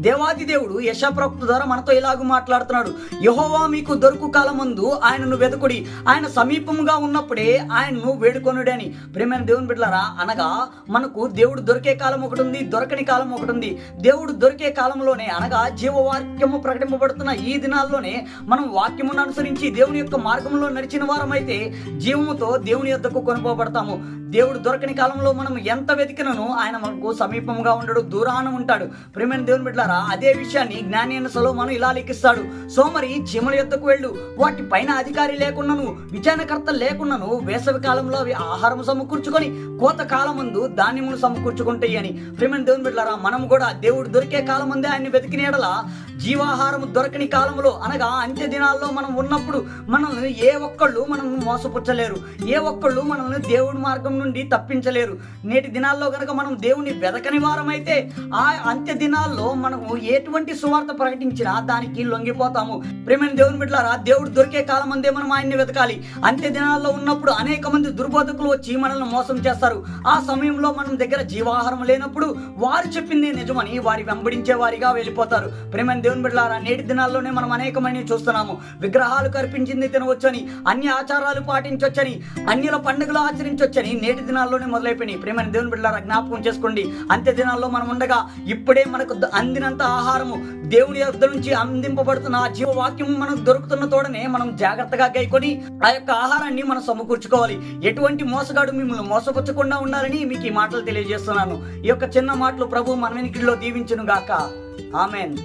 దేవాది దేవుడు యశప్రవక్త ద్వారా మనతో ఇలాగ మాట్లాడుతున్నాడు. యహోవా మీకు దొరుకు కాలం ఆయనను వెతుకుడి. ఆయన సమీపముగా ఉన్నప్పుడే ఆయనను వేడుకొనుడి అని ప్రేమైన దేవుని బిడ్డలారా అనగా మనకు దేవుడు దొరికే కాలం ఒకటి ఉంది దొరకని కాలం ఒకటి ఉంది. దేవుడు దొరికే కాలంలోనే అనగా జీవవాక్యము ప్రకటింపబడుతున్న ఈ దినాల్లోనే మనం వాక్యమును అనుసరించి దేవుని యొక్క మార్గంలో నడిచిన వారమైతే జీవముతో దేవుని యొద్దకు కొనుకోబడతాము దేవుడు దొరకని కాలంలో మనం ఎంత వెతికినను ఆయన మనకు సమీపంగా ఉండడు దూరాన ఉంటాడు. ప్రేమైన దేవుని బిడ్డారా అదే విషయాన్ని జ్ఞానైన అయిన ఇలా లిఖిస్తాడు. సోమరి చీమల యొద్దకు వెళ్ళు. వాటి పైన అధికారి లేకున్నను విచారణకర్త లేకున్నను వేసవి కాలంలో అవి ఆహారం సమకూర్చుకొని కోత కాలం ముందు ధాన్యమును సమకూర్చుకుంటాయి అని ప్రేమైన దేవుని బిడ్డారా మనం కూడా దేవుడు దొరికే కాలం ముందే ఆయన్ని వెతికిన ఎడల జీవాహారం దొరకని కాలంలో అనగా అంత్య దినాల్లో మనం ఉన్నప్పుడు మనల్ని ఏ ఒక్కళ్ళు మనం మోసపుచ్చలేరు. ఏ ఒక్కళ్ళు మనల్ని దేవుడి మార్గం నుండి తప్పించలేరు. నేటి దినాల్లో గనక మనం దేవుని వెతకని వారమైతే ఆ అంత్య దినాల్లో మనము ఎటువంటి సువార్త ప్రకటించినా దానికి లొంగిపోతాము. ప్రేమైన దేవుని బిడ్డలారా దేవుడు దొరికే కాలం అందే మనం ఆయన్ని వెతకాలి. అంత్య దినాల్లో ఉన్నప్పుడు అనేక మంది దుర్బోధకులు వచ్చి మనల్ని మోసం చేస్తారు. ఆ సమయంలో మనం దగ్గర జీవాహారం లేనప్పుడు వారు చెప్పింది నిజమని వారి వెంబడించే వారిగా వెళ్ళిపోతారు. ప్రేమైన దేవుని బిడ్డలారా నేటి దినాల్లోనే మనం అనేకమైన చూస్తున్నాము. విగ్రహాలు కల్పించింది తినవచ్చని అన్ని ఆచారాలు పాటించవచ్చని అన్యుల పండుగలు ఆచరించవచ్చని నేటి దినాల్లోనే మొదలైపోయినాయి. ప్రేమైన దేవుని బిడ్డలారా జ్ఞాపకం చేసుకోండి. అంత్య దినాల్లో మనం ఉండగా ఇప్పుడే మనకు అంది తినంత ఆహారము దేవుని యొద్ద నుంచి అందింపబడుతున్న ఆ జీవవాక్యం మనకు దొరుకుతున్న తోడనే మనం జాగ్రత్తగా గైకొని ఆ యొక్క ఆహారాన్ని మనం సమకూర్చుకోవాలి. ఎటువంటి మోసగాడు మిమ్మల్ని మోసపుచ్చకుండా ఉండాలని మీకు ఈ మాటలు తెలియజేస్తున్నాను. ఈ యొక్క చిన్న మాటలు ప్రభు మన వెనికిడిలో దీవించును గాక ఆమెన్.